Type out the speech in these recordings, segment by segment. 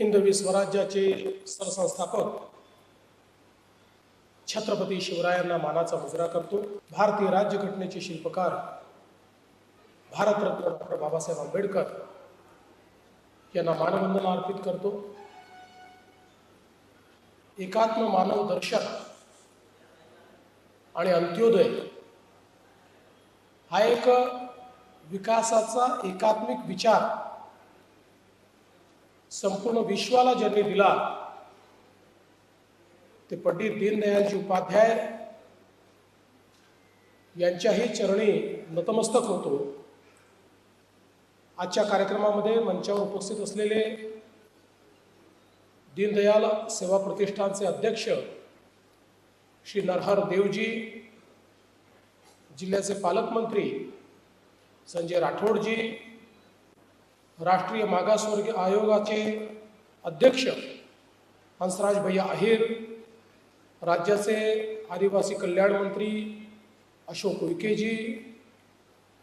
हिंदवी स्वराज्याचे सरसंस्थापक छत्रपती शिवरायांना मानाचा मुजरा करतो. भारतीय राज्यघटनेचे शिल्पकार भारतरत्न डॉक्टर बाबासाहेब आंबेडकर यांना मानवंदना अर्पित करतो. एकात्म मानव दर्शन आणि अंत्योदय हा एक विकासाचा एकात्मिक विचार संपूर्ण विश्वाला ज्यांनी दिला ते पंडित दीनदयालजी उपाध्याय यांच्याही चरणी नतमस्तक होतो. आजच्या कार्यक्रमामध्ये मंचावर उपस्थित असलेले दीनदयाल सेवा प्रतिष्ठानचे अध्यक्ष श्री नरहर देवजी जिल्ह्याचे पालकमंत्री संजय राठोडजी राष्ट्रीय मागासवर्गीय आयोगाचे अध्यक्ष हंसराज भैया अहिर राज्याचे आदिवासी कल्याण मंत्री अशोक उईकेजी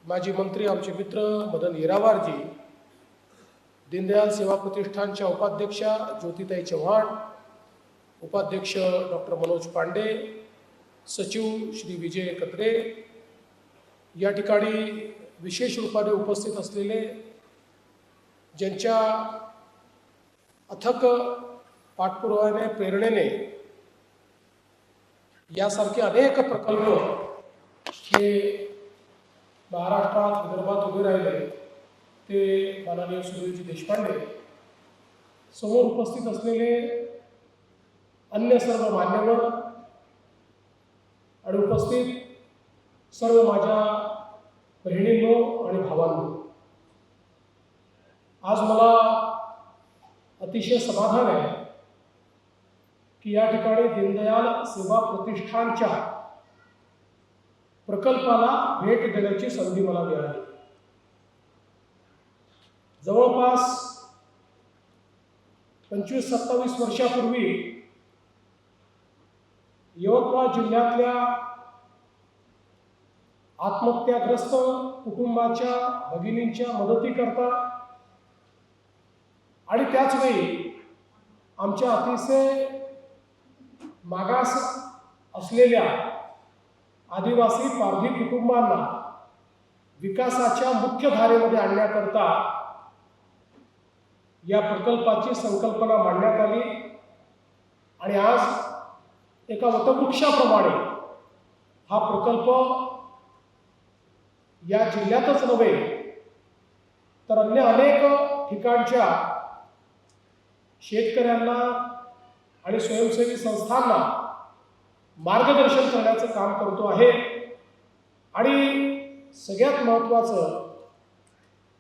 माजी मंत्री आमचे मित्र मदन येरावारजी दीनदयाल सेवा प्रतिष्ठानच्या उपाध्यक्षा ज्योतिताई चव्हाण उपाध्यक्ष डॉक्टर मनोज पांडे सचिव श्री विजय कत्रे या ठिकाणी विशेष रूपाने उपस्थित असलेले ज्यांच्या अथक पाठपुराव्याने प्रेरणेने यासारखे अनेक प्रकल्प हे महाराष्ट्रात विदर्भात उभे राहिले. ते माननीय सुधीरजी देशपांडे समोर उपस्थित असलेले अन्य सर्व मान्यवर आणि उपस्थित सर्व माझ्या बहिणींनो आणि भावांनो आज मला अतिशय समाधान आहे की या ठिकाणी दीनदयाल सेवा प्रतिष्ठानच्या प्रकल्पाला भेट देण्याची संधी मला मिळाली. जवळपास पंचवीस सत्तावीस वर्षापूर्वी यवतमाळ जिल्ह्यातल्या आत्महत्याग्रस्त कुटुंबाच्या भगिनींच्या मदतीकरता आणि त्याचवेळी आमच्या अतिशय मागास असलेल्या आदिवासी पारधी कुटुंबांना विकासाच्या मुख्य धारेमध्ये आणण्याकरता या प्रकल्पाची संकल्पना मांडण्यात आली. आणि आज एका वटवृक्षाप्रमाणे हा प्रकल्प या जिल्ह्यातच नव्हे तर अन्य अनेक ठिकाणच्या शेतकऱ्यांना आणि स्वयंसेवी संस्थांना मार्गदर्शन करण्याचं काम करतो आहे. आणि सगळ्यात महत्त्वाचं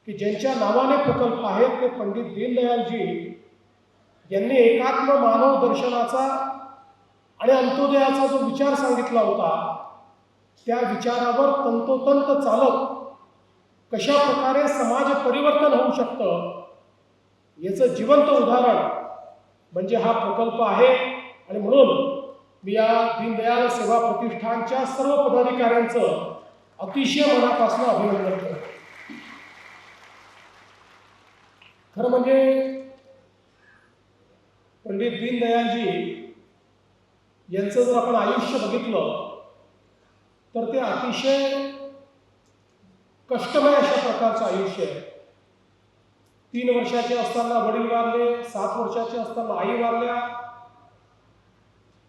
की ज्यांच्या नावाने प्रकल्प आहेत ते पंडित दीनदयालजी यांनी एकात्म मानव दर्शनाचा आणि अंत्योदयाचा जो विचार सांगितला होता त्या विचारावर तंतोतंत चालत कशा प्रकारे समाज परिवर्तन होऊ शकतं याचं जिवंत उदाहरण म्हणजे हा प्रकल्प आहे. आणि म्हणून मी या दीनदयाल सेवा प्रतिष्ठानच्या सर्व पदाधिकाऱ्यांचं अतिशय मनापासून अभिनंदन करतो. खरं म्हणजे पंडित दीनदयालजी यांचं जर आपण आयुष्य बघितलं तर ते अतिशय कष्टमय अशा प्रकारचं आयुष्य आहे. तीन वर्षाचे असताना वडील वारले सात वर्षाचे असताना आई वारल्या.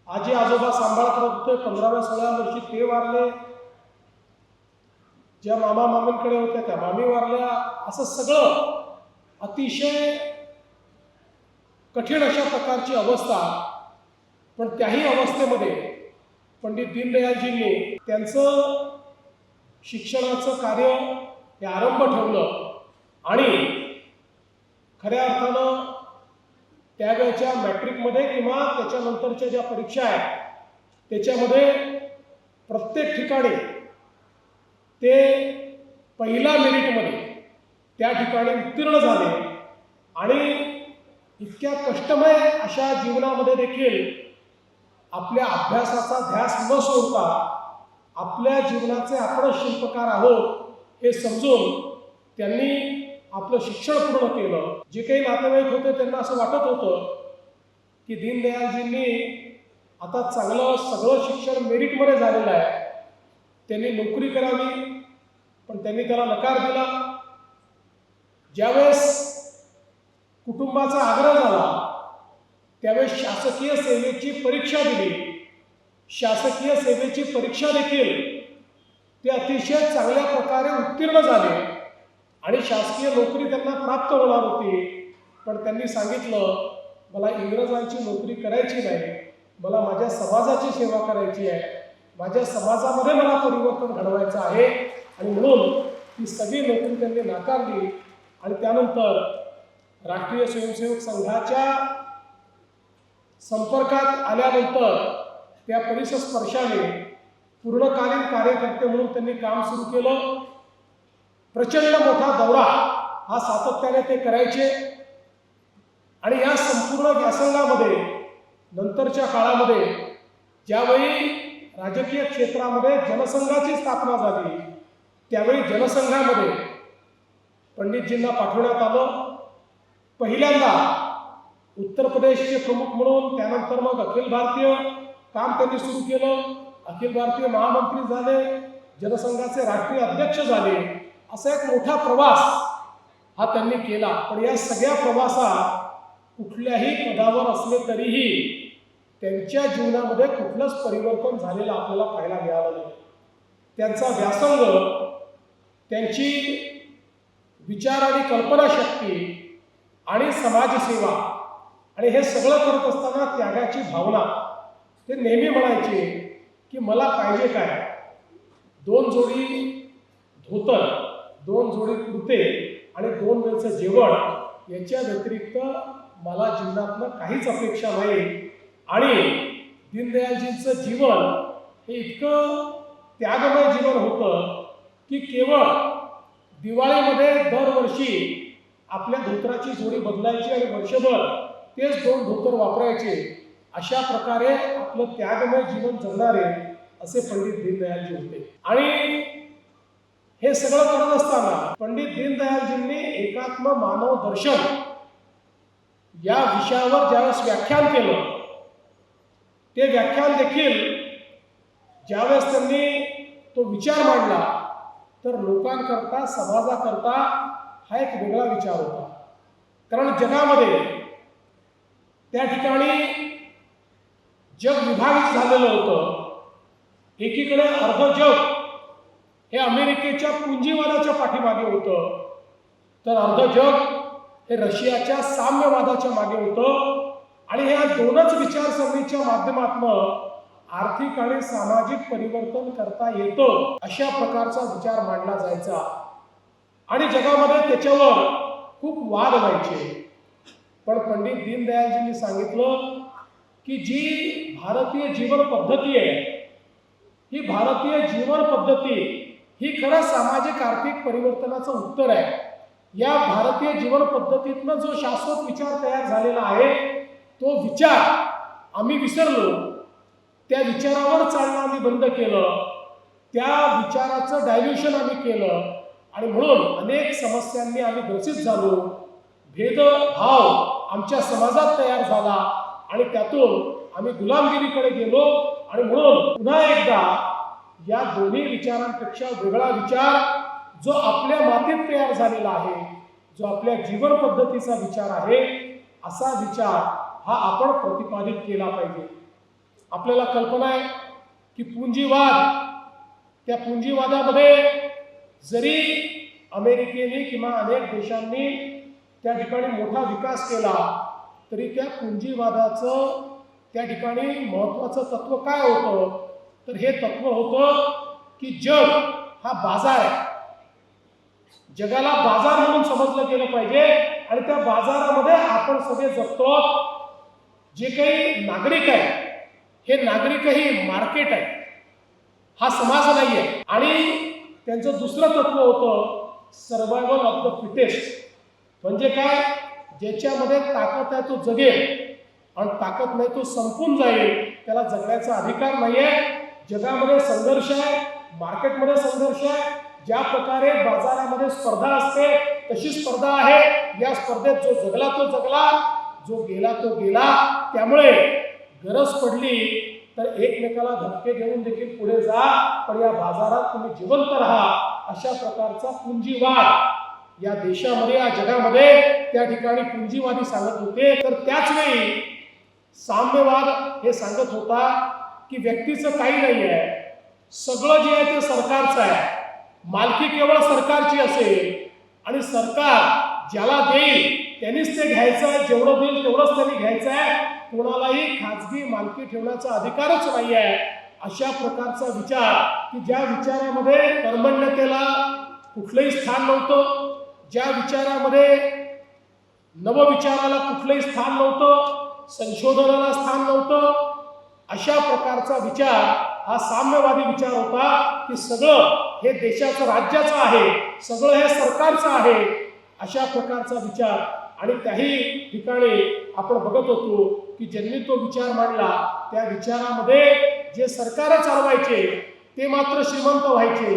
आजी आजोबा सांभाळ करत होते पंधराव्या सोळाव्या वर्षी ते वारले. ज्या मामा मामींकडे होत्या त्या मामी वारल्या. असं सगळं अतिशय कठीण अशा प्रकारची अवस्था. पण त्याही अवस्थेमध्ये पंडित दीनदयालजींनी त्यांचं शिक्षणाचं कार्य हे आरंभ ठेवलं. आणि खऱ्या अर्थानं त्यावेळेच्या मॅट्रिकमध्ये किंवा त्याच्यानंतरच्या ज्या परीक्षा आहेत त्याच्यामध्ये प्रत्येक ठिकाणी ते पहिल्या मेरिटमध्ये त्या ठिकाणी उत्तीर्ण झाले. आणि इतक्या कष्टमय अशा जीवनामध्ये देखील आपल्या अभ्यासाचा ध्यास न सोडता आपल्या जीवनाचे आपण शिल्पकार आहोत हे समजून त्यांनी आपलं शिक्षण पूर्ण केलं जे काही नातेवाईक होते त्यांना असं वाटत होतं की दीनदयालजींनी आता चांगलं सगळं शिक्षण मेरिटमध्ये झालेलं आहे. त्यांनी नोकरी करावी पण त्यांनी त्याला नकार दिला. ज्यावेळेस कुटुंबाचा आग्रह झाला त्यावेळेस शासकीय सेवेची परीक्षा दिली. शासकीय सेवेची परीक्षा देखील ते अतिशय चांगल्या प्रकारे उत्तीर्ण झाले. आणि शासकीय नोकरी त्यांना प्राप्त होणार होती. पण त्यांनी सांगितलं मला इंग्रजांची नोकरी करायची नाही. मला माझ्या समाजाची सेवा करायची आहे. माझ्या समाजामध्ये मला परिवर्तन घडवायचं आहे. आणि म्हणून ती सगळी नोकरी त्यांनी नाकारली. आणि त्यानंतर राष्ट्रीय स्वयंसेवक संघाच्या संपर्कात आल्यानंतर त्या परिसर स्पर्शाने पूर्णकालीन कार्यकर्ते म्हणून त्यांनी काम सुरू केलं. प्रचंड मोठा दौरा हा सातत्याने ते करायचे. आणि या संपूर्ण व्यासंगामध्ये नंतरच्या काळामध्ये ज्यावेळी राजकीय क्षेत्रामध्ये जनसंघाची स्थापना झाली त्यावेळी जनसंघामध्ये पंडितजींना पाठवण्यात आलं. पहिल्यांदा उत्तर प्रदेशचे प्रमुख म्हणून त्यानंतर मग अखिल भारतीय काम त्यांनी सुरू केलं. अखिल भारतीय महामंत्री झाले जनसंघाचे राष्ट्रीय अध्यक्ष झाले. असा एक मोठा प्रवास हा त्यांनी केला. पण या सगळ्या प्रवासात कुठल्याही पदावर असले तरीही त्यांच्या जीवनामध्ये कुठलंच परिवर्तन झालेलं आपल्याला पाहायला मिळालं नाही. त्यांचा व्यासंग त्यांची विचार आणि कल्पनाशक्ती आणि समाजसेवा आणि हे सगळं करत असताना त्यागाची भावना ते नेहमी म्हणायचे की मला पाहिजे काय? दोन जोडी धोतर दोन जोडी कुर्ते आणि दोन वेळचं जेवण याच्या व्यतिरिक्त मला जीवनातनं काहीच अपेक्षा नाही. आणि दीनदयालजींचं जीवन हे इतकं त्यागमय जीवन होतं की केवळ दिवाळीमध्ये दरवर्षी आपल्या धोत्राची जोडी बदलायची आणि वर्षभर तेच दोन धोतर वापरायचे अशा प्रकारे आपलं त्यागमय जीवन जगणारे असे पंडित दीनदयालजी होते. आणि हे सगळं करत असताना पंडित दीनदयालजींनी एकात्म मानव दर्शन या विषयावर ज्यावेळेस व्याख्यान केलं ते व्याख्यान देखील ज्यावेळेस त्यांनी तो विचार मांडला तर लोकांकरता समाजाकरता हा एक वेगळा विचार होता. कारण जगामध्ये त्या ठिकाणी जग विभाजित झालेलं होतं. एकीकडे अर्ध जग हे अमेरिकेच्या पुंजीवादाच्या पाठीमागे होतं. तर अर्ध जग हे रशियाच्या साम्यवादाच्या मागे होतं. आणि ह्या दोनच विचारसरणीच्या माध्यमातून आर्थिक आणि सामाजिक परिवर्तन करता येतं अशा प्रकारचा विचार मांडला जायचा. आणि जगामध्ये त्याच्यावर खूप वाद व्हायचे. पण पंडित दीनदयालजींनी सांगितलं की जी भारतीय जीवन पद्धती आहे ही भारतीय जीवन पद्धती ही खरं सामाजिक आर्थिक परिवर्तनाचं उत्तर आहे. या भारतीय जीवन पद्धतीतनं जो शाश्वत विचार तयार झालेला आहे तो विचार आम्ही विसरलो. त्या विचारावर चालणं आम्ही बंद केलं. त्या विचाराचं डायल्युशन आम्ही केलं. आणि म्हणून अनेक समस्यांनी आम्ही ग्रसित झालो. भेदभाव आमच्या समाजात तयार झाला. आणि त्यातून आम्ही गुलामगिरीकडे गेलो. आणि म्हणून पुन्हा एकदा या दोन्ही विचारांपेक्षा वेगळा विचार जो आपल्या मातीत तयार झालेला आहे जो आपल्या जीवन पद्धतीचा विचार आहे असा विचार हा आपण प्रतिपादित केला पाहिजे. आपल्याला कल्पना आहे की पुंजीवाद त्या पुंजीवादामध्ये जरी अमेरिकेने किंवा अनेक देशांनी त्या ठिकाणी मोठा विकास केला तरी त्या पुंजीवादाचं त्या ठिकाणी महत्त्वाचं तत्व काय होतं? तर हे तत्व होतं की जग हा बाजार आहे. जगाला बाजार म्हणून समजलं गेलं पाहिजे आणि त्या बाजारामध्ये आपण सगळे जगतो. जे काही नागरिक आहे हे नागरिकही मार्केट आहे. हा समाज नाही आहे आणि त्यांचं दुसरं तत्व होतं सर्वायवल ऑफ द फिटेस्ट म्हणजे काय? ज्याच्यामध्ये ताकद आहे तो जगेल. आणि ताकद नाही तो संपून जाईल. त्याला जगण्याचा अधिकार नाही आहे जगामध्ये संघर्ष आहे मार्केटमध्ये संघर्ष आहे ज्या प्रकारे बाजारामध्ये स्पर्धा असते तशी स्पर्धा आहे. या स्पर्धेत जो जगला तो जगला जो गेला तो गेला. त्यामुळे गरज पडली तर एकमेकाला धक्के देऊन देखील पुढे जा. पण या बाजारात तुम्ही जिवंत राहा. अशा प्रकारचा पुंजीवाद या देशामध्ये या जगामध्ये त्या ठिकाणी पुंजीवादी सांगत होते. तर त्याच वेळी साम्यवाद हे सांगत होता. की व्यक्तीचं काही नाही आहे सगळं जे आहे ते सरकारचं आहे. मालकी केवळ सरकारची असेल आणि सरकार ज्याला देईल त्यांनीच ते घ्यायचं आहे. जेवढं देईल तेवढंच त्यांनी घ्यायचं आहे. कोणालाही खाजगी मालकी ठेवण्याचा अधिकारच नाही आहे अशा प्रकारचा विचार की ज्या विचारामध्ये कर्मण्यतेला कुठलंही स्थान नव्हतं ज्या विचारामध्ये नवविचाराला कुठलंही स्थान नव्हतं संशोधनाला स्थान नव्हतं अशा प्रकारचा विचार हा साम्यवादी विचार होता की सगळं हे देशाचं राज्याचं आहे सगळं हे सरकारचं आहे अशा प्रकारचा विचार. आणि काही ठिकाणी आपण बघत होतो की ज्यांनी तो विचार मांडला त्या विचारामध्ये जे सरकार चालवायचे ते मात्र श्रीमंत व्हायचे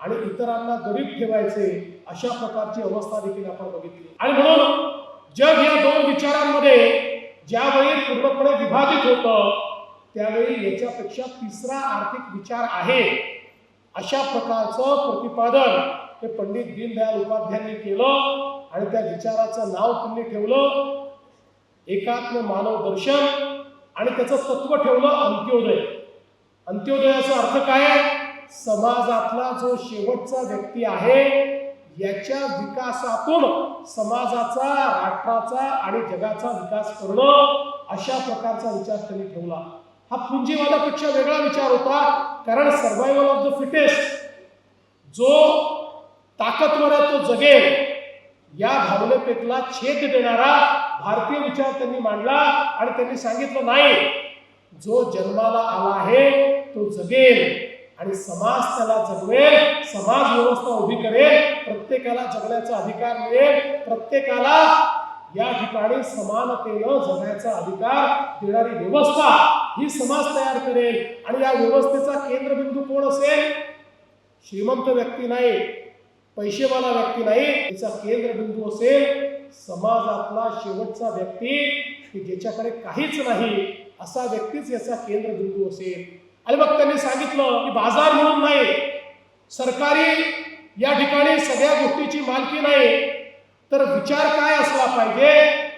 आणि इतरांना गरीब ठेवायचे अशा प्रकारची अवस्था देखील आपण बघितली. आणि म्हणून जग या दोन विचारांमध्ये ज्यावेळी पूर्णपणे विभाजित होतं त्यावेळी याच्यापेक्षा तिसरा आर्थिक विचार आहे. अशा प्रकारचं प्रतिपादन हे पंडित दीनदयाल उपाध्यायांनी केलं आणि त्या विचाराचं नाव त्यांनी ठेवलं. एकात्म मानव दर्शन आणि त्याचं तत्व ठेवलं अंत्योदय. अंत्योदयाचा अर्थ काय? समाजातला जो शेवटचा व्यक्ती आहे याच्या विकासातून समाजाचा राष्ट्राचा आणि जगाचा विकास करणं अशा प्रकारचा विचार त्यांनी ठेवला. हा पुंजीवादापेक्षा वेगळा विचार होता कारण सर्वायवल ऑफ द फिटेस्ट जो ताकदवर आहे तो जगेल या भावनेपेकला छेद देणारा भारतीय विचार त्यांनी मांडला आणि त्यांनी सांगितलं नाही जो जन्माला आला आहे तो जगेल आणि समाज त्याला जगवेल समाज व्यवस्था उभी करेल प्रत्येकाला जगण्याचा अधिकार मिळेल प्रत्येकाला या ठिकाणी समानतेनं जगण्याचा अधिकार देणारी व्यवस्था ही समाज तयार करेल. आणि या व्यवस्थेचा केंद्रबिंदू कोण असेल? श्रीमंत व्यक्ती नाही पैसेवाला व्यक्ती नाही. तिचा केंद्रबिंदू असेल समाजातला शेवटचा व्यक्ती की ज्याच्याकडे काहीच नाही असा व्यक्तीच याचा केंद्रबिंदू असेल. आणि मग त्यांनी सांगितलं की बाजार म्हणून नाही सरकारी या ठिकाणी सगळ्या गोष्टीची मालकी नाही. तर विचार काय असला पाहिजे?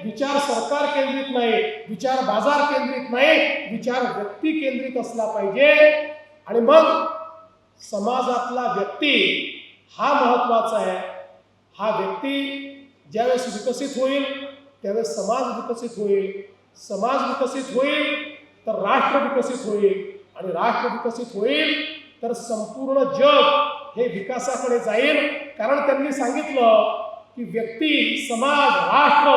विचार सरकार केंद्रित नाही विचार बाजार केंद्रित नाही विचार व्यक्ती केंद्रित असला पाहिजे. आणि मग समाजातला व्यक्ती हा महत्त्वाचा आहे. हा व्यक्ती ज्यावेळेस विकसित होईल त्यावेळेस समाज विकसित होईल. समाज विकसित होईल तर राष्ट्र विकसित होईल. आणि राष्ट्र विकसित होईल तर संपूर्ण जग हे विकासाकडे जाईल. कारण त्यांनी सांगितलं की व्यक्ती समाज राष्ट्र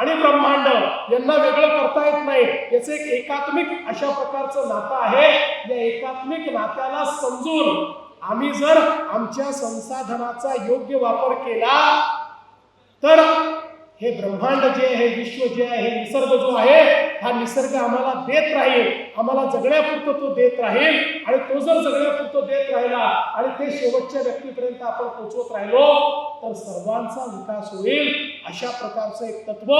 आणि ब्रह्मांड यांना वेगळं करता येत नाही. याचं एक एकात्मिक अशा प्रकारचं नातं आहे. या एकात्मिक नात्याला समजून आम्ही जर आमच्या संसाधनाचा योग्य वापर केला तर हे ब्रह्मांड जे आहे विश्व जे आहे हे निसर्ग जो आहे हा निसर्ग आम्हाला देत राहील. आम्हाला जगण्यापुरतं तो देत राहील. आणि तो जर जगण्यापुरतं देत राहिला आणि ते शेवटच्या व्यक्तीपर्यंत आपण पोहोचवत राहिलो तर सर्वांचा विकास होईल. अशा प्रकारचं एक तत्व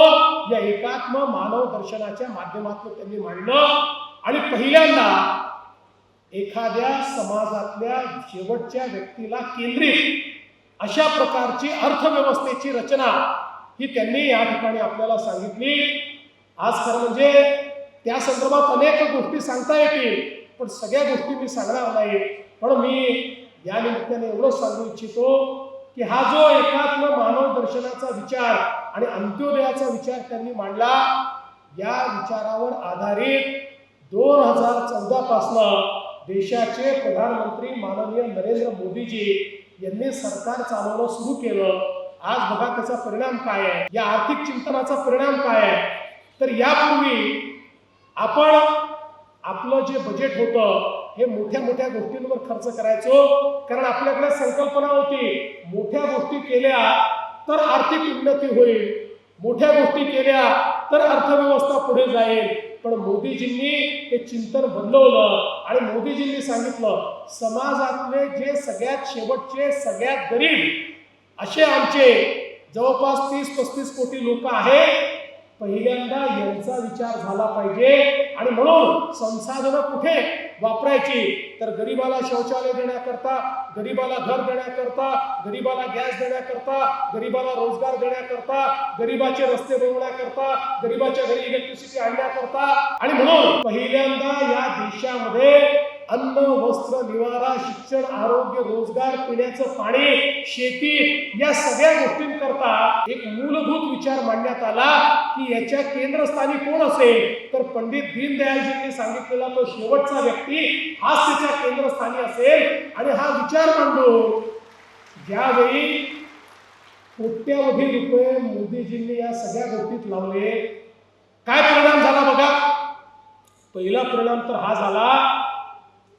या एकात्म मानव दर्शनाच्या माध्यमातून त्यांनी मांडलं. आणि पहिल्यांदा एखाद्या समाजातल्या शेवटच्या व्यक्तीला केंद्रित अशा प्रकारची अर्थव्यवस्थेची रचना ही त्यांनी या ठिकाणी आपल्याला सांगितली. आज खरं म्हणजे त्या संदर्भात अनेक गोष्टी सांगता येतील पण सगळ्या गोष्टी मी सांगणार नाही. पण मी या निमित्ताने एवढंच सांगू इच्छितो की हा जो एकात्म मानव दर्शनाचा विचार आणि अंत्योदयाचा विचार त्यांनी मांडला या विचारावर आधारित दोन हजार चौदा पासनं देशाचे प्रधानमंत्री माननीय नरेंद्र मोदीजी यांनी सरकार चालवणं सुरू केलं. आज बघा त्याचा परिणाम काय आहे. या आर्थिक चिंतनाचा परिणाम काय आहे. तर यापूर्वी आपण आपलं जे बजेट होतं हे मोठ्या मोठ्या गोष्टींवर खर्च करायचो. कारण आपल्याकडे संकल्पना होती मोठ्या गोष्टी केल्या तर आर्थिक उन्नती होईल. मोठ्या गोष्टी केल्या तर अर्थव्यवस्था पुढे जाईल. पण मोदीजींनी ते चिंतन बदलवलं आणि मोदीजींनी सांगितलं समाजातले जे सगळ्यात शेवटचे सगळ्यात गरीब असे आमचे जवळपास तीस पस्तीस कोटी लोक आहेत पहिल्यांदा यांचा विचार झाला पाहिजे. आणि म्हणून संसाधनं कुठे वापरायची? तर गरीबाला शौचालय देण्याकरता गरीबाला घर देण्याकरता गरीबाला गॅस देण्याकरता गरीबाला रोजगार देण्याकरता गरीबाचे रस्ते बनवण्याकरता गरीबाच्या घरी इलेक्ट्रिसिटी आणण्याकरता. आणि म्हणून पहिल्यांदा या देशामध्ये अन्न वस्त्र निवारा शिक्षण आरोग्य रोजगार पिण्याचं पाणी शेती या सगळ्या गोष्टींकरता एक मूलभूत विचार मांडण्यात आला की याच्या केंद्रस्थानी कोण असेल? तर पंडित दीनदयालजींनी सांगितलेला तो शेवटचा व्यक्ती हाच त्याच्या केंद्रस्थानी असेल. आणि हा विचार मांडून ज्यावेळी कोट्यावधी रुपये मोदीजींनी या सगळ्या गोष्टीत लावले. काय परिणाम झाला बघा? पहिला परिणाम तर हा झाला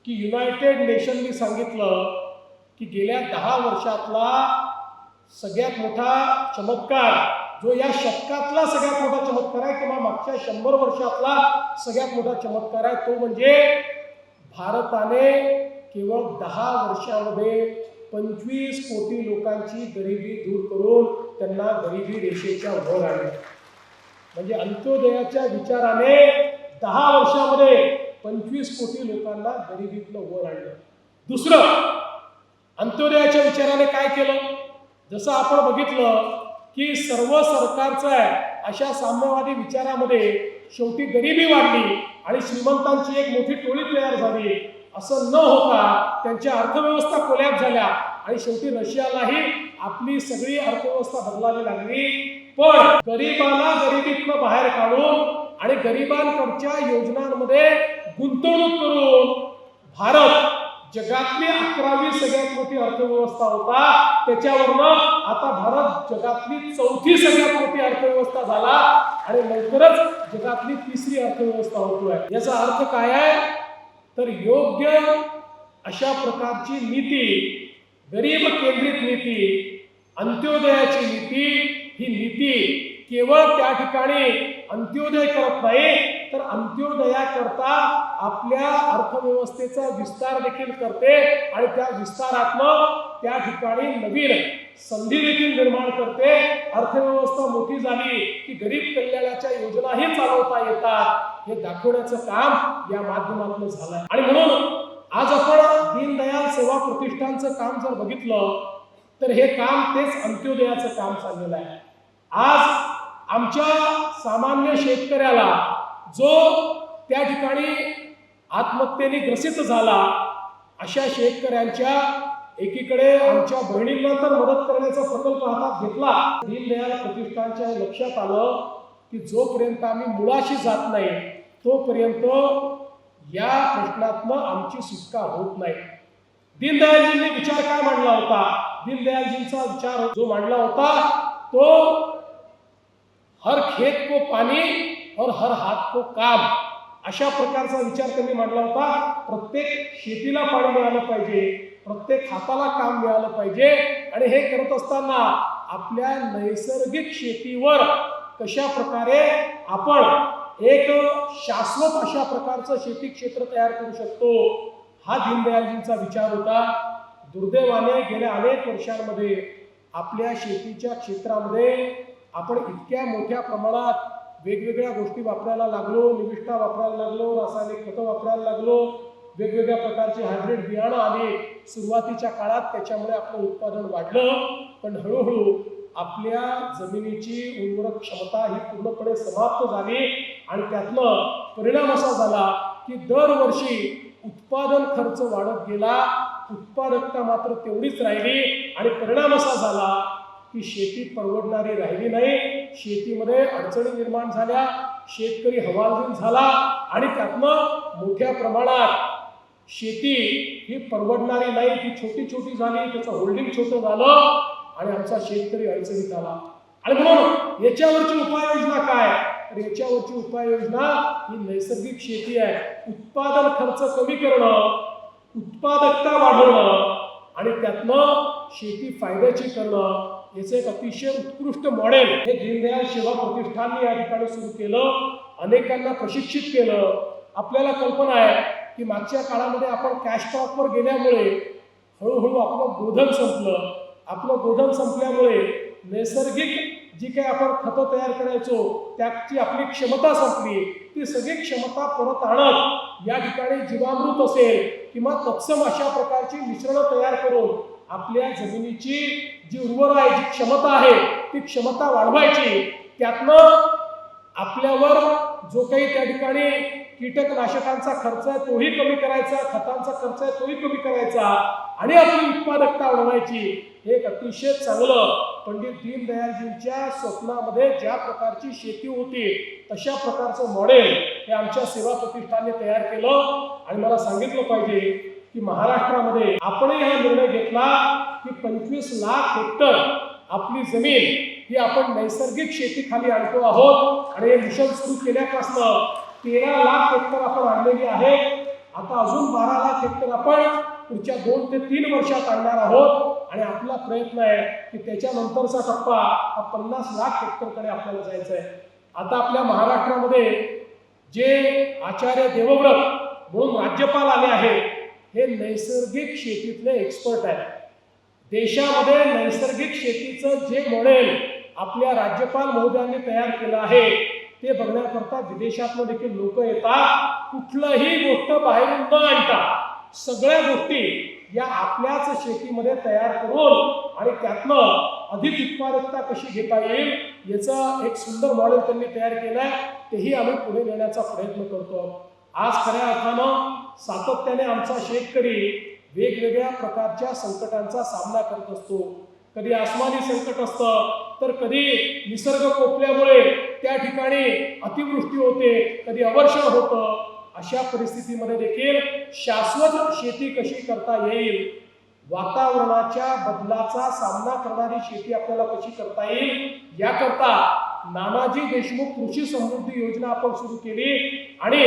की युनायटेड नेशननी सांगितलं की गेल्या दहा वर्षातला सगळ्यात मोठा चमत्कार जो या शतकातला सगळ्यात मोठा चमत्कार आहे किंवा मागच्या शंभर वर्षातला सगळ्यात मोठा चमत्कार आहे तो म्हणजे भारताने केवळ दहा वर्षामध्ये पंचवीस कोटी लोकांची गरिबी दूर करून त्यांना गरिबी रेषेच्या वर आणलं. म्हणजे अंत्योदयाच्या विचाराने दहा वर्षामध्ये पंचवीस कोटी लोकांना गरिबीतलं वर आणलं. दुसरं अंत्योदयाच्या विचाराने काय केलं? जसं आपण बघितलं की सर्व सरकारचं आहे अशा साम्यवादी विचारामध्ये शेवटी गरिबी वाढली आणि श्रीमंतांची एक मोठी टोळी तयार झाली. असं न होता त्यांच्या अर्थव्यवस्था कोल्याप झाल्या आणि शेवटी रशियालाही आपली सगळी अर्थव्यवस्था बदलावी लागली. पण गरिबाला गरिबीतनं बाहेर काढून आणि गरिबांकडच्या योजनांमध्ये गुंतवणूक करून भारत जगातली अकरावी सगळ्यात मोठी अर्थव्यवस्था होता. त्याच्यावरनं आता भारत जगातली चौथी सगळ्यात मोठी अर्थव्यवस्था झाला. आणि लवकरच जगातली तिसरी अर्थव्यवस्था होतोय. याचा अर्थ काय आहे? तर योग्य अशा प्रकारची नीती गरीब केंद्रित नीती अंत्योदयाची नीती ही नीती केवळ त्या ठिकाणी अंत्योदय करत नाही तर अंत्योदयाकरता आपल्या अर्थव्यवस्थेचा विस्तार देखील करते आणि त्या विस्तारातनं त्या ठिकाणी नवीन संधी देखील निर्माण करते. अर्थव्यवस्था मोठी झाली की गरीब कल्याणाच्या योजनाही चालवता येतात. हे दाखवण्याचं काम या माध्यमातून झालंय. आणि म्हणून आज आपण दीनदयाल सेवा प्रतिष्ठानचं काम जर बघितलं तर हे काम तेच अंत्योदयाचं काम चाललेलं आहे. आज आमच्या सामान्य शेतकऱ्याला जो त्या ठिकाणी आत्महत्येने ग्रसित झाला अशा शेतकऱ्यांच्या एकीकडे आमच्या बहिणींना तर मदत करण्याचा प्रकल्प हातात घेतला. दीनदयाल प्रतिष्ठानच्या लक्षात आलं की जोपर्यंत आम्ही मुळाशी जात नाही तोपर्यंत या प्रश्नातनं आमची सुटका होत नाही. दीनदयालजींनी विचार काय मांडला होता? दीनदयालजींचा विचार जो मांडला होता तो हर खेत को पाणी और हर हात को काम. अशा प्रकारचा विचार त्यांनी मांडला होता. प्रत्येक शेतीला पाणी मिळालं पाहिजे. प्रत्येक हाताला काम मिळालं पाहिजे. आणि हे करत असताना आपल्या नैसर्गिक शेतीवर कशा प्रकारे आपण एक शाश्वत अशा प्रकारचं शेती क्षेत्र तयार करू शकतो हा दीनदयालजींचा विचार होता. दुर्दैवाने गेल्या अनेक वर्षांमध्ये आपल्या शेतीच्या क्षेत्रामध्ये आपण इतक्या मोठ्या प्रमाणात वेगवेगळ्या गोष्टी वापरायला लागलो निविष्ठा वापरायला लागलो रासायनिक खतं वापरायला लागलो वेगवेगळ्या प्रकारचे हायब्रिड बियाणं आले सुरुवातीच्या काळात त्याच्यामुळे आपलं उत्पादन वाढलं. पण हळूहळू आपल्या जमिनीची उर्वरक क्षमता ही पूर्णपणे समाप्त झाली आणि त्यातलं परिणाम असा झाला की दरवर्षी उत्पादन खर्च वाढत गेला उत्पादकता मात्र तेवढीच राहिली आणि परिणाम असा झाला की शेती परवडणारी राहिली नाही. शेतीमध्ये अडचणी निर्माण झाल्या शेतकरी हवालदिल झाला आणि त्यातनं मोठ्या प्रमाणात शेती ही परवडणारी नाही ती छोटी छोटी झाली त्याचं होल्डिंग छोटं झालं आणि आमचा शेतकरी अडचणीत आला. आणि म्हणून याच्यावरची उपाययोजना काय? तर याच्यावरची उपाययोजना ही नैसर्गिक शेती आहे. उत्पादन खर्च कमी करणं उत्पादकता वाढवणं आणि त्यातनं शेती फायद्याची करणं. याचं एक अतिशय उत्कृष्ट मॉडेल. हे दीनदयाल सेवा प्रतिष्ठानने या ठिकाणी सुरू केलं. अनेकांना प्रशिक्षित केलं. आपल्याला कल्पना आहे की मागच्या काळामध्ये आपण कॅश क्रॉपवर गेल्यामुळे हळूहळू आपलं गोधन संपलं. आपलं गोधन संपल्यामुळे नैसर्गिक जी काही आपण खतं तयार करायचो त्याची आपली क्षमता संपली. ती सगळी क्षमता परत आणत या ठिकाणी जीवामृत असेल किंवा तत्सम अशा प्रकारची मिश्रणं तयार करून आपल्या जमिनीची जी उर्वर आहे जी क्षमता आहे ती क्षमता वाढवायची. त्यातनं आपल्यावर जो काही त्या ठिकाणी कीटकनाशकांचा खर्च आहे तोही कमी करायचा खतांचा खर्च आहे तोही कमी करायचा आणि आपली उत्पादकता वाढवायची हे एक अतिशय चांगलं पंडित दीनदयालजींच्या स्वप्नामध्ये ज्या प्रकारची शेती होती तशा प्रकारचं मॉडेल हे आमच्या सेवा प्रतिष्ठानने तयार केलं आणि मला सांगितलं पाहिजे की महाराष्ट्रामध्ये आपणही हा निर्णय घेतला की पंचवीस लाख हेक्टर आपली जमीन ही आपण नैसर्गिक शेतीखाली आणतो आहोत आणि हे मिशन सुरू केल्यापासून तेरा लाख हेक्टर आपण आणलेली आहे. आता अजून बारा लाख हेक्टर आपण पुढच्या दोन ते तीन वर्षात आणणार आहोत. आणि आपला प्रयत्न आहे की त्याच्यानंतरचा टप्पा हा पन्नास लाख हेक्टरकडे आपल्याला जायचा आहे. आता आपल्या महाराष्ट्रामध्ये जे आचार्य देवव्रत म्हणून राज्यपाल आले आहेत हे नैसर्गिक शेतीतले एक्सपर्ट आहेत. देशामध्ये नैसर्गिक शेतीचं जे मॉडेल आपल्या राज्यपाल महोदयांनी तयार केलं आहे ते बघण्याकरता विदेशातनं देखील लोक येतात. कुठलंही गोष्ट बाहेरून न आणता सगळ्या गोष्टी या आपल्याच शेतीमध्ये तयार करून आणि त्यातनं अधिक उत्पादकता कशी घेता येईल याचं एक सुंदर मॉडेल त्यांनी तयार केलं आहे तेही आम्ही पुढे नेण्याचा प्रयत्न करतो. आज खऱ्या अर्थानं सातत्याने आमचा शेतकरी वेगवेगळ्या प्रकारच्या संकटांचा सामना करत असतो. कधी आसमानी संकट असतं तर कधी निसर्ग कोपल्यामुळे त्या ठिकाणी अतिवृष्टी होते कधी अवर्षण होतं. अशा परिस्थितीमध्ये देखील शाश्वत शेती कशी करता येईल वातावरणाच्या बदलाचा सामना करणारी शेती आपल्याला कशी करता येईल याकरता नानाजी देशमुख कृषी समृद्धी योजना आपण सुरू केली. आणि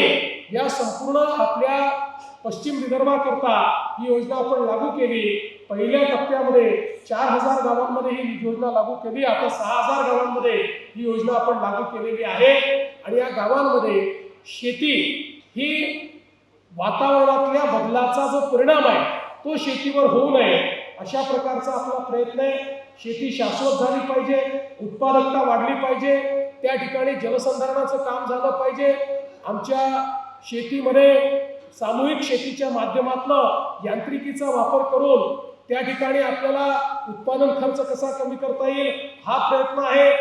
या संपूर्ण आपल्या पश्चिम विदर्भाकरता ही योजना आपण लागू केली. पहिल्या टप्प्यामध्ये चार हजार गावांमध्ये ही योजना लागू केली. आता सहा हजार गावांमध्ये ही योजना आपण लागू केलेली आहे. आणि या गावांमध्ये शेती ही वातावरणातल्या बदलाचा जो परिणाम आहे तो शेतीवर होऊ नये. अशा प्रकारचा आपला प्रयत्न आहे. शेती शाश्वत झाली पाहिजे उत्पादकता वाढली पाहिजे त्या ठिकाणी जलसंधारणाचं काम झालं पाहिजे. आमच्या शेतीमध्ये सामूहिक शेतीच्या माध्यमातून यांत्रिकीचा वापर करून त्या ठिकाणी आपल्याला उत्पादन खर्च कसा कमी करता येईल हा प्रयत्न आहे.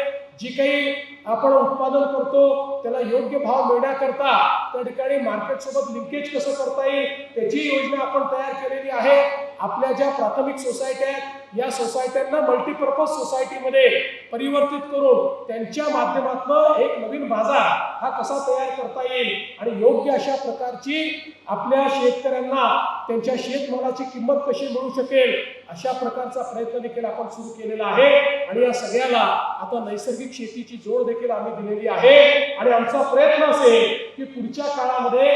जी काही आपण उत्पादन करतो त्याला योग्य भाव मिळण्याकरता त्या ठिकाणी मार्केटसोबत लिंकेज कसं करता येईल त्याची योजना आपण तयार केलेली आहे. आपल्या ज्या प्राथमिक सोसायट्या आहेत या सोसायट्यांना मल्टीपर्पज सोसायटीमध्ये परिवर्तित करून त्यांच्या माध्यमातून एक नवीन बाजार हा कसा तयार करता येईल आणि योग्य अशा प्रकारची आपल्या शेतकऱ्यांना त्यांच्या शेतमालाची किंमत कशी मिळू शकेल अशा प्रकारचा प्रयत्न देखील आपण सुरू केलेला आहे. आणि या सगळ्याला आता नैसर्गिक शेतीची जोड देखील आम्ही दिलेली आहे. आणि आमचा प्रयत्न असेल की पुढच्या काळामध्ये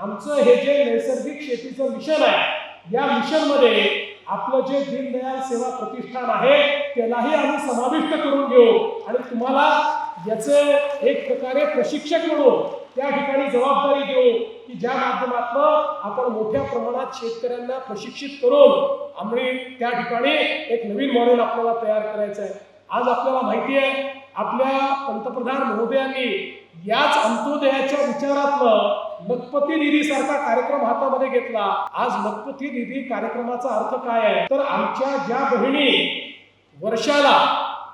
आमचं हे जे नैसर्गिक शेतीचं मिशन आहे या मिशनमध्ये आपलं जे दीनदयाल सेवा प्रतिष्ठान आहे त्यालाही आम्ही समाविष्ट करून घेऊ. आणि तुम्हाला याचं एक प्रकारे प्रशिक्षक म्हणून त्या ठिकाणी जबाबदारी देऊ की ज्या माध्यमातून आपण मोठ्या प्रमाणात शेतकऱ्यांना प्रशिक्षित करून आम्ही त्या ठिकाणी एक नवीन मॉडेल आपल्याला तयार करायचं आहे आज आपल्याला माहिती आहे आपल्या पंतप्रधान महोदयांनी याच अंत्योदयाच्या विचारातलं मतपती निधी सारखा कार्यक्रम हातामध्ये घेतला. आज मतपती निधी कार्यक्रमाचा अर्थ काय आहे? तर आमच्या ज्या बहिणी वर्षाला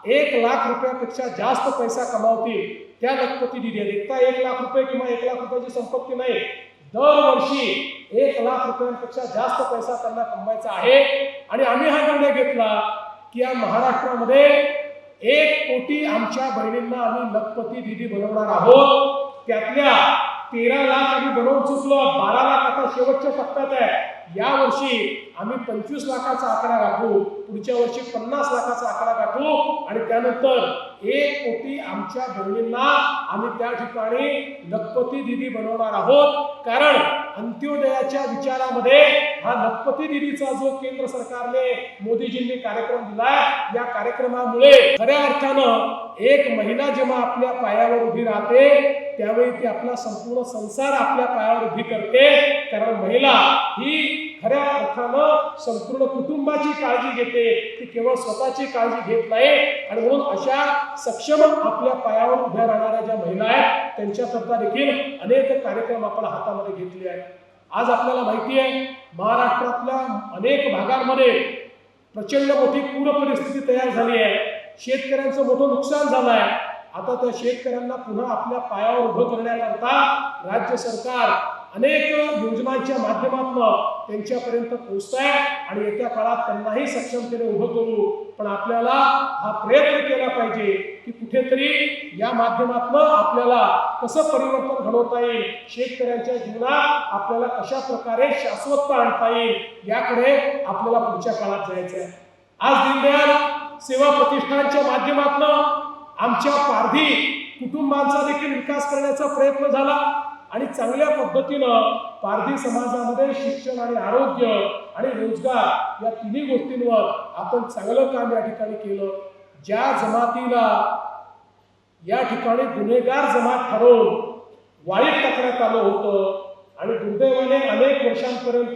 एक लाख रुपयापेक्षा जास्त पैसा कमावतील त्या लखपती निधी आहेत एक लाख रुपये किंवा एक लाख रुपयाची संपत्ती नाही. दरवर्षी एक लाख रुपयांपेक्षा जास्त पैसा त्यांना कमवायचा आहे. आणि आम्ही हा निर्णय घेतला की या महाराष्ट्रामध्ये एक कोटी आमच्या बहिणींना आम्ही लखपती निधी बनवणार आहोत. त्यातल्या तेरा लाख आम्ही बनवून चुकलो बारा लाख आता शेवटच्या टप्प्यात आहे. या वर्षी आम्ही पंचवीस लाखाचा आकडा गाठू पुढच्या वर्षी पन्नास लाखाचा आकडा गाठू आणि त्यानंतर एक कोटी आमच्या बहिणींना आम्ही त्या ठिकाणी लखपती दिदी बनवणार आहोत. कारण अंत्योदयाच्या विचारामध्ये हा लखपती दिदीचा जो केंद्र सरकारने मोदीजींनी कार्यक्रम दिलाय या कार्यक्रमामुळे खऱ्या अर्थानं एक महिला जेव्हा आपल्या पायावर उभी राहते त्यावेळी ती आपला संपूर्ण संसार आपल्या पायावर उभी करते. कारण महिला ही खऱ्या अर्थानं संपूर्ण कुटुंबाची काळजी घेते. ती केवळ स्वतःची काळजी घेत नाही. आणि म्हणून अशा सक्षम आपल्या पायावर उभ्या राहणाऱ्या ज्या महिला आहेत त्यांच्याकरता देखील अनेक कार्यक्रम आपण हातामध्ये घेतले आहेत. आज आपल्याला माहिती आहे महाराष्ट्रातल्या अनेक भागांमध्ये प्रचंड मोठी पूर परिस्थिती तयार झाली आहे. शेतकऱ्यांचं मोठं नुकसान झालं आहे. आता त्या शेतकऱ्यांना पुन्हा आपल्या पायावर उभं करण्याकरता राज्य सरकार अनेक योजनांच्या माध्यमातून त्यांच्यापर्यंत पोहोचताय आणि येत्या काळात त्यांनाही सक्षमतेने उभं करू. पण आपल्याला हा प्रयत्न केला पाहिजे की कुठेतरी या माध्यमातून आपल्याला कसं परिवर्तन घडवता येईल शेतकऱ्यांच्या जीवनात आपल्याला कशा प्रकारे शाश्वतता आणता येईल याकडे आपल्याला पुढच्या काळात जायचं आहे आज दीनदयाल सेवा प्रतिष्ठानच्या माध्यमातून आमच्या पारधी कुटुंबांचा देखील विकास करण्याचा प्रयत्न झाला. आणि चांगल्या पद्धतीनं पारधी समाजामध्ये शिक्षण आणि आरोग्य आणि रोजगार या तिन्ही गोष्टींवर आपण चांगलं काम या ठिकाणी केलं. ज्या जमातीला या ठिकाणी गुन्हेगार जमात ठरवून वाईट टाकण्यात आलं होतं आणि दुर्दैवाने अनेक वर्षांपर्यंत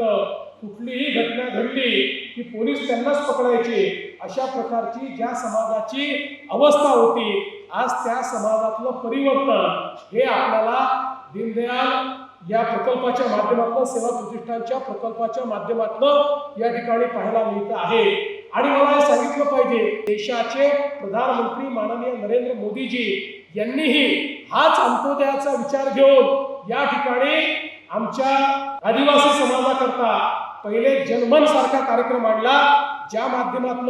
कुठलीही घटना घडली की पोलीस त्यांनाच पकडायचे अशा प्रकारची ज्या समाजाची अवस्था होती आज त्या समाजातलं परिवर्तन हे आपल्याला दीनदयाल या प्रकल्पाच्या माध्यमातून सेवा प्रतिष्ठानच्या प्रकल्पाच्या माध्यमातून या ठिकाणी पाहायला मिळत आहे. आणि मला हे सांगितलं पाहिजे देशाचे प्रधानमंत्री माननीय नरेंद्र मोदीजी यांनीही हाच अंत्योदयाचा विचार घेऊन या ठिकाणी आमच्या आदिवासी समाजाकरता पहिले जनमन सारखा कार्यक्रम आणला ज्या माध्यमातून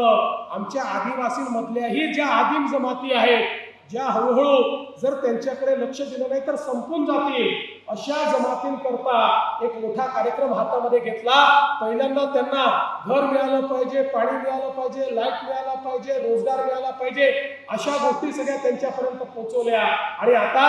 आमच्या आदिवासींमधल्याही ज्या आदिम जमाती आहेत ज्या हळूहळू जर त्यांच्याकडे लक्ष दिलं नाही तर संपून जातील. अशा जमातींकरता एक मोठा कार्यक्रम हातामध्ये घेतला. पहिल्यांदा त्यांना घर मिळालं पाहिजे पाणी मिळालं पाहिजे लाइट मिळाला पाहिजे रोजगार मिळाला पाहिजे अशा गोष्टी सगळ्या त्यांच्यापर्यंत पोहोचवल्या. आणि आता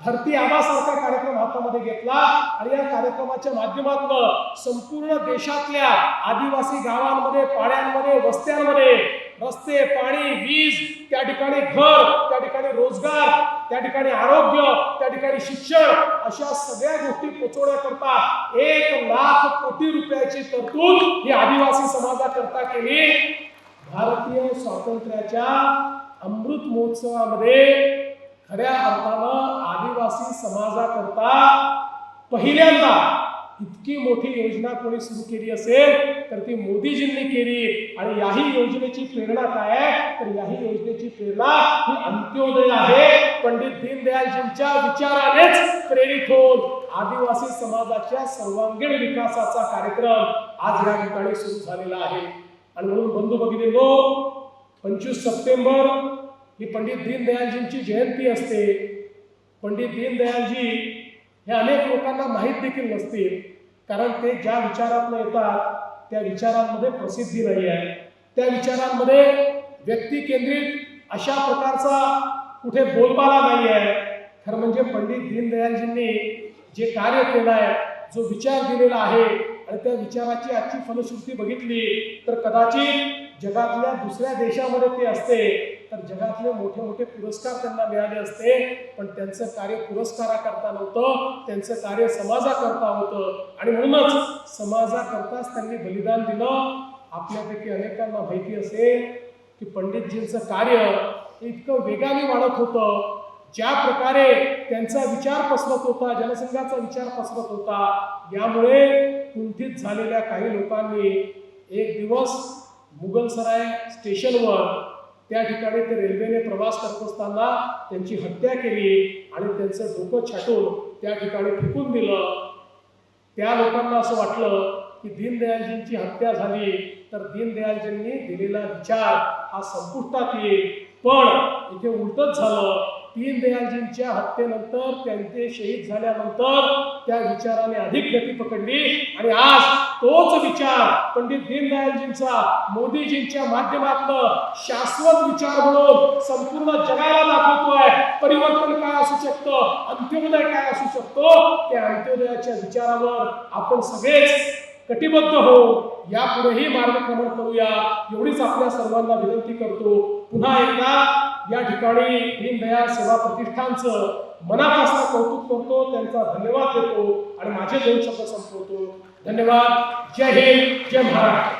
धरती आबासारखा कार्यक्रम हातामध्ये घेतला आणि या कार्यक्रमाच्या माध्यमातून संपूर्ण देशातल्या आदिवासी गावांमध्ये पाड्यांमध्ये वस्त्यांमध्ये रस्ते पाणी वीज त्या ठिकाणी घर त्या ठिकाणी रोजगार त्या ठिकाणी आरोग्य त्या ठिकाणी शिक्षण अशा सगळ्या गोष्टी पोचवण्याकरता एक लाख कोटी रुपयाची तरतूद ही आदिवासी समाजाकरता केली. भारतीय स्वातंत्र्याच्या अमृत महोत्सवामध्ये खऱ्या अर्थानं आदिवासी समाजाकरता पहिल्यांदा इतकी मोठी योजना कोणी सुरू केली असेल तर ती मोदीजींनी केली. आणि याही योजनेची प्रेरणा काय आहे? तर याही योजनेची प्रेरणा ही अंत्योदय आहे. पंडित दीनदयालजींच्या विचारानेच प्रेरित होऊन आदिवासी समाजाच्या सर्वांगीण विकासाचा कार्यक्रम आज या ठिकाणी सुरू झालेला आहे. आणि म्हणून बंधू भगिनींनो पंचवीस सप्टेंबर ही पंडित दीनदयालजींची जयंती असते. पंडित दीनदयालजी हे अनेक लोकांना माहीत देखील नसतील कारण ते ज्या विचारातून येतात त्या विचारांमध्ये प्रसिद्धी नाही आहे. त्या विचारांमध्ये व्यक्ती केंद्रित अशा प्रकारचा कुठे बोलबाला नाही आहे. खरं म्हणजे पंडित दीनदयालजींनी जे कार्य केलं आहे जो विचार दिलेला आहे आणि त्या विचाराची आजची फलश्रुती बघितली तर कदाचित जगातल्या दुसऱ्या देशामध्ये ते असते. तर जगातले मोठे मोठे पुरस्कार त्यांना मिळाले असते. पण त्यांचं कार्य पुरस्काराकरता नव्हतं त्यांचं कार्य समाजाकरता होतं. आणि म्हणूनच समाजाकरताच त्यांनी बलिदान दिलं. आपल्यापैकी अनेकांना माहिती असेल की पंडितजींचं कार्य हे इतकं वेगाने वाढत होतं. ज्या प्रकारे त्यांचा विचार पसरत होता जनसंघाचा विचार पसरत होता यामुळे कुंठित झालेल्या काही लोकांनी एक दिवस मुघलसराय स्टेशनवर त्या ठिकाणी ते रेल्वेने प्रवास करत असताना त्यांची हत्या केली आणि त्यांचं डोकं छाटून त्या ठिकाणी फेकून दिलं. त्या लोकांना असं वाटलं की दीनदयालजींची हत्या झाली तर दीनदयालजींनी दिलेला विचार हा संपुष्टात येईल. पण इथे उलटच झालं. दीनदयालजींच्या हत्येनंतर त्यांचे शहीद झाल्यानंतर त्या विचाराने अधिक गती पकडली. आणि आज तोच विचार पंडित दीनदयालजींचा मोदीजींच्या माध्यमातून शाश्वत विचार म्हणून संपूर्ण जगाला दाखवतोय. परिवर्तन काय असू शकतं? अंत्योदय काय असू शकतो? त्या अंत्योदयाच्या विचारावर आपण सगळेच कटिबद्ध हो यापुढेही मार्गक्रमण करूया. एवढीच आपल्या सर्वांना विनंती करतो. पुन्हा एकदा या ठिकाणी दीनदयाळ सेवा प्रतिष्ठानचं मनापासून कौतुक करतो त्यांचा धन्यवाद देतो आणि माझे दोन शब्द संपवतो. धन्यवाद. जय हिंद. जय महाराष्ट्र.